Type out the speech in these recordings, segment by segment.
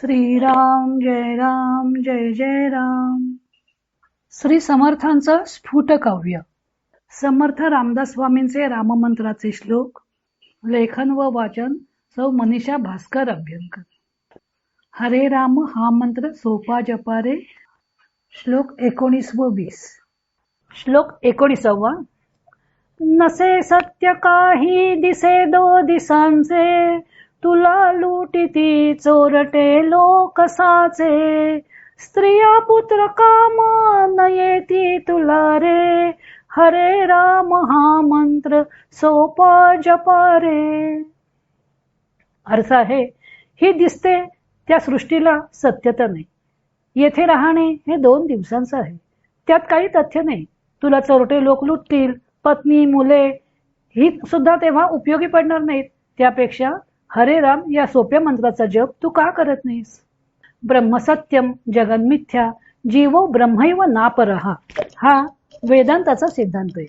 श्रीराम जय राम जय जय राम. श्री समर्थांचं स्फुट काव्य समर्थ रामदास स्वामींचे राममंत्राचे श्लोक लेखन व वाचन सौ मनीषा भास्कर अभ्यंकर. हरे राम हा मंत्र सोपा जपारे श्लोक एकोणीस व वीस. श्लोक एकोणीसावा. नसे सत्य काही दिसे दो दिसांचे. तुला लुटिती चोरटे लोकसाचे स्त्रिया पुत्र काम न येती तुला रे. हरे राम हा मंत्र सोपा जपा रे. अर्थ आहे ही दिसते त्या सृष्टीला सत्यता नाही. येथे राहणे हे दोन दिवसांचं आहे. त्यात काही तथ्य नाही. तुला चोरटे लोक लुटतील पत्नी मुले ही सुद्धा तेव्हा उपयोगी पडणार नाहीत. त्यापेक्षा हरे राम या सोप्या मंत्राचा जप तू का करत नाहीस? ब्रह्मसत्यम जगन्मिथ्या जीवो ब्रह्मैव नापरहा हा वेदांताचा सिद्धांत आहे.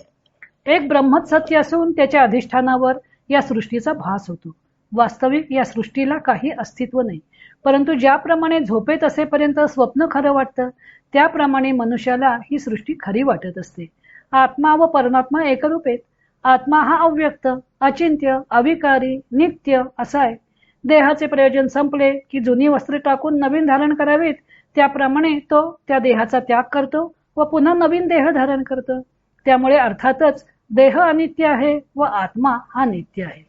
एक ब्रह्मच सत्य असून त्याच्या अधिष्ठानावर या सृष्टीचा भास होतो. वास्तविक या सृष्टीला काही अस्तित्व नाही. परंतु ज्याप्रमाणे झोपेत असेपर्यंत स्वप्न खरं वाटतं त्याप्रमाणे मनुष्याला ही सृष्टी खरी वाटत असते. आत्मा व परमात्मा एकरूप आहेत. आत्मा हा अव्यक्त अचिंत्य अविकारी नित्य असा आहे. देहाचे प्रयोजन संपले की जुनी वस्त्रे टाकून नवीन धारण करावीत. त्याप्रमाणे तो त्या देहाचा त्याग करतो व पुन्हा नवीन देह धारण करतो. त्यामुळे अर्थातच देह अनित्य आहे व आत्मा हा नित्य आहे.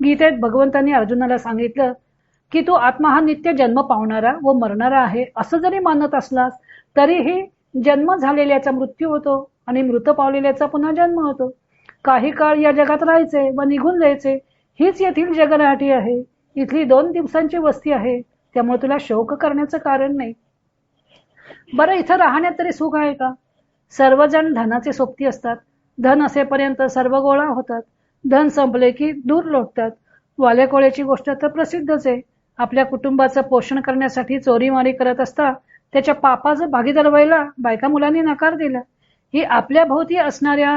गीतेत भगवंतांनी अर्जुनाला सांगितलं की तू आत्मा हा नित्य जन्म पावणारा व मरणारा आहे असं जरी मानत असलास तरीही जन्म झालेल्याचा मृत्यू होतो आणि मृत पावलेल्याचा पुन्हा जन्म होतो. काही काळ या जगात राहायचे व निघून जायचे. हीच येथील जगनाटी आहे. इथली दोन दिवसांची वस्ती आहे. त्यामुळे तुला शोक करण्याचं कारण नाही. बरं इथं राहण्यात तरी सुख आहे का? सर्वजण धनाचे सोबती असतात. धन असेपर्यंत सर्व गोळा होतात. धन संपले की दूर लोटतात. वालेकोळ्याची गोष्ट तर प्रसिद्धच आहे. आपल्या कुटुंबाचं पोषण करण्यासाठी चोरीमारी करत असता त्याच्या पापाचं भागीदार व्हायला बायका मुलांनी नकार दिला. ही आपल्या भोवती असणाऱ्या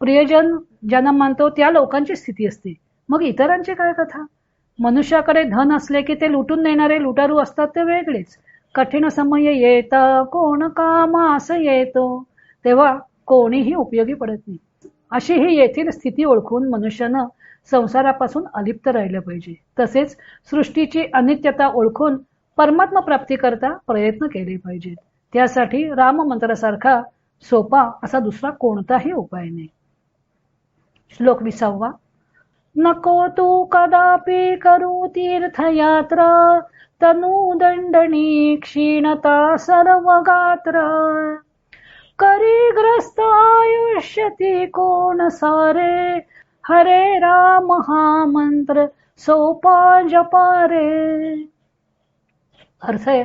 प्रियजन ज्यांना मानतो त्या लोकांची स्थिती असते. मग इतरांची काय कथा? मनुष्याकडे धन असले की ते लुटून नेणारे लुटारू असतात ते वेगळेच. कठीण समय येत कोण कामास येतो. तेव्हा कोणीही उपयोगी पडत नाही. अशी ही येथील स्थिती ओळखून मनुष्यानं संसारापासून अलिप्त राहिलं पाहिजे. तसेच सृष्टीची अनित्यता ओळखून परमात्मा प्राप्ती करता प्रयत्न केले पाहिजेत. त्यासाठी राम मंत्रासारखा सोपा असा दुसरा कोणताही उपाय नाही. श्लोक विसावा. नको तू कदापि करू तीर्थयात्रा तनूदंडणी क्षीणता सर्वगात्र. करी ग्रस्त आयुष्य ती कोण सारे हरे राम हा मंत्र सोपा जपारे. अर्थ आहे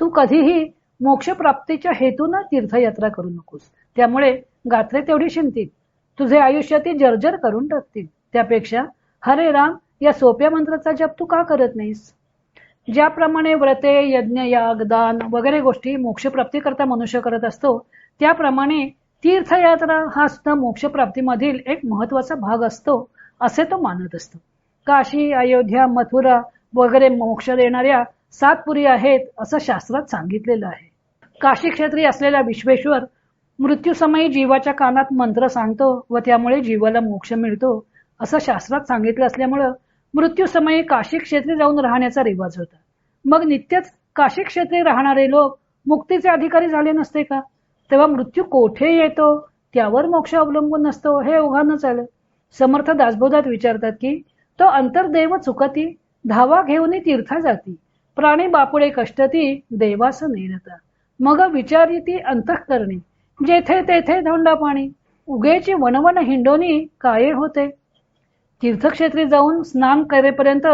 तू कधीही मोक्ष प्राप्तीच्या हेतून तीर्थयात्रा करू नकोस. त्यामुळे गात्रे तेवढी शिंतील तुझे आयुष्य ती जर्जर करून टाकतील. त्यापेक्षा हरे राम या सोप्या मंत्राचा जप तू का करत नाहीस? ज्याप्रमाणे व्रते यज्ञ याग दान वगैरे गोष्टी मोक्षप्राप्ती करता मनुष्य करत असतो त्याप्रमाणे तीर्थयात्रा हा सुद्धा मोक्षप्राप्तीमधील एक महत्त्वाचा भाग असतो असे तो मानत असतो. काशी अयोध्या मथुरा वगैरे मोक्ष देणाऱ्या सातपुरी आहेत असं शास्त्रात सांगितलेलं आहे. काशी क्षेत्री असलेला विश्वेश्वर मृत्यूसमयी जीवाच्या कानात मंत्र सांगतो व त्यामुळे जीवाला मोक्ष मिळतो असं शास्त्रात सांगितलं असल्यामुळं मृत्यूसमयी काशी क्षेत्री जाऊन राहण्याचा रिवाज होता. मग नित्यच काशी क्षेत्री राहणारे लोक मुक्तीचे अधिकारी झाले नसते का? तेव्हा मृत्यू कोठे येतो? त्यावर मोक्ष अवलंबून नसतो हे ओघानच आलं समर्थ दासबोधात विचारतात की तो अंतर्देव चुकती धावा घेऊन तीर्था जाती प्राणी बापुळे कष्टती देवास नेनता मग विचारी ती अंतःकरणी. जेथे तेथे धोंडा पाणी. उगेची वनवन हिंडोनी काळे होते. तीर्थक्षेत्री जाऊन स्नान करेपर्यंत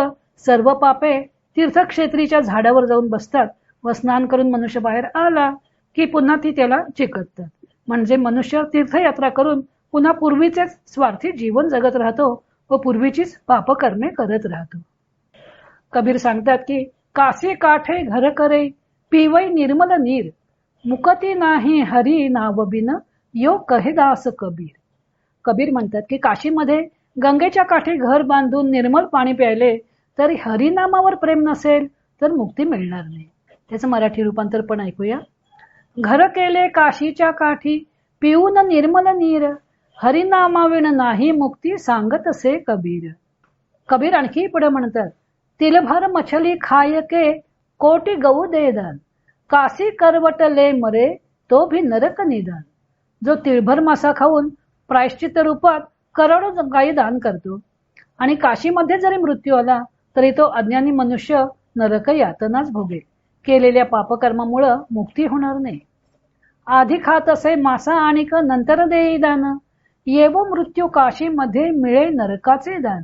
सर्व पापे तीर्थक्षेत्रीच्या झाडावर जाऊन बसतात व स्नान करून मनुष्य बाहेर आला की पुन्हा ती त्याला चिकटतात. म्हणजे मनुष्य तीर्थयात्रा करून पुन्हा पूर्वीचेच स्वार्थी जीवन जगत राहतो व पूर्वीचीच पाप करणे करत राहतो. कबीर सांगतात की कासे काठे घर करे पिवई निर्मल नीर मुकती नाही हरी नाव बिन यो कहे दास कबीर. कबीर म्हणतात की काशीमध्ये गंगेच्या काठी घर बांधून निर्मल पाणी प्यायले तरी हरिनामावर प्रेम नसेल तर मुक्ती मिळणार नाही. त्याचं मराठी रूपांतर पण ऐकूया. घर केले काशीच्या काठी पिऊन निर्मल नीर. हरिनामाविण नाही मुक्ती सांगत असे कबीर. कबीर आणखी पुढे म्हणतात तिलभर मछली खायके कोटी गऊ दे कासी काशी करवटले मरे तो भी नरक निदान. जो तिळभर मासा खाऊन प्रायश्चित रूपात करोडो गायी दान करतो. आणि काशीमध्ये जरी मृत्यू आला तरी तो अज्ञानी मनुष्य नरक यातनाच भोगेल. केलेल्या पापकर्मामुळं मुक्ती होणार नाही. आधी खात असे मासा आणि नंतर देई दान. येवो मृत्यू काशीमध्ये मिळे नरकाचे दान.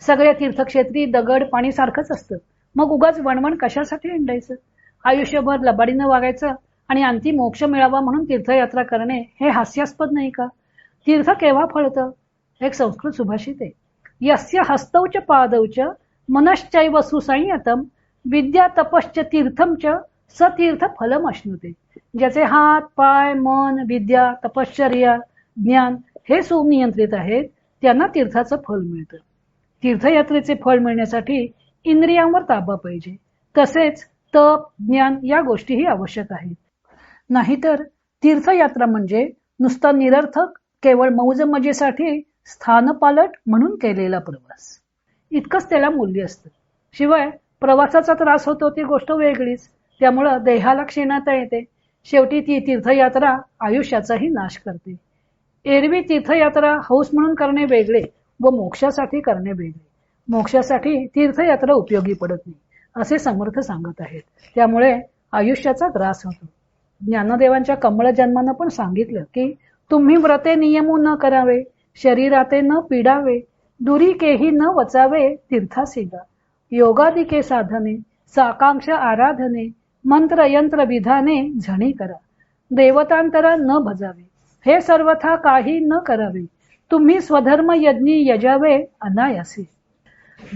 सगळ्या तीर्थक्षेत्री दगड पाणी सारखंच असतं. मग उगाच वणवण कशासाठी हिंडायचं आयुष्यभर लबाडीनं वागायचं आणि अंतिम मोक्ष मिळावा म्हणून तीर्थयात्रा करणे हे हास्यास्पद नाही का? तीर्थ केव्हा फळतं? एक संस्कृत सुभाषित आहे. यस्य हस्तौच पादौच मनश्चैव सुसंयतम विद्या तपश्च तीर्थम च सतीर्थ फलम अश्नुते. ज्याचे हात पाय मन विद्या तपश्चर्या ज्ञान हे सुनियंत्रित आहेत त्यांना तीर्थाचं फल मिळतं. तीर्थयात्रेचे फळ मिळण्यासाठी इंद्रियांवर ताबा पाहिजे. तसेच तप ज्ञान या गोष्टीही आवश्यक आहेत. नाहीतर तीर्थयात्रा म्हणजे नुसता निरर्थक केवळ मौज मजेसाठी स्थानपालट म्हणून केलेला प्रवास. इतकंच त्याला मूल्य असतं. शिवाय प्रवासाचा त्रास होतो ती गोष्ट वेगळीच. त्यामुळं देहाला क्षीणता येते. शेवटी ती तीर्थयात्रा आयुष्याचाही नाश करते. एरवी तीर्थयात्रा हौस म्हणून करणे वेगळे व मोक्षासाठी करणे वेगळे. मोक्षासाठी तीर्थयात्रा उपयोगी पडत नाही असे समर्थ सांगत आहेत. त्यामुळे आयुष्याचा त्रास होतो. ज्ञानदेवांच्या कमळ जन्मानं पण सांगितलं की तुम्ही व्रते नियमू न करावे शरीराते न पिडावे दुरी केही न वचावे तीर्थासिगा योगादिके साधने साकांक्ष आराधने मंत्र यंत्र विधाने झणी करा. देवतांतरा न भजावे. हे सर्वथा काही न करावे. तुम्ही स्वधर्म यज्ञी यजावे अनायासे.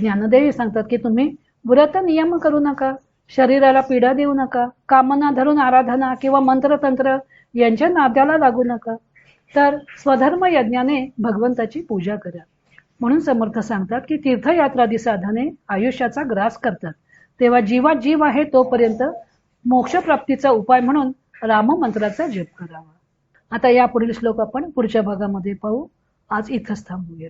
ज्ञानदेवी सांगतात की तुम्ही व्रत नियम करू नका शरीराला पीडा देऊ नका कामना धरून आराधना किंवा मंत्रतंत्र यांच्या नाद्याला लागू नका. तर स्वधर्म यज्ञाने भगवंताची पूजा करा. म्हणून समर्थ सांगतात की तीर्थयात्रादी साधने आयुष्याचा ग्रास करतात. तेव्हा जीवा जीव आहे तोपर्यंत मोक्षप्राप्तीचा उपाय म्हणून राम मंत्राचा जप करावा. आता या पुढील श्लोक आपण पुढच्या भागामध्ये पाहू. आज इथंच थांबूया.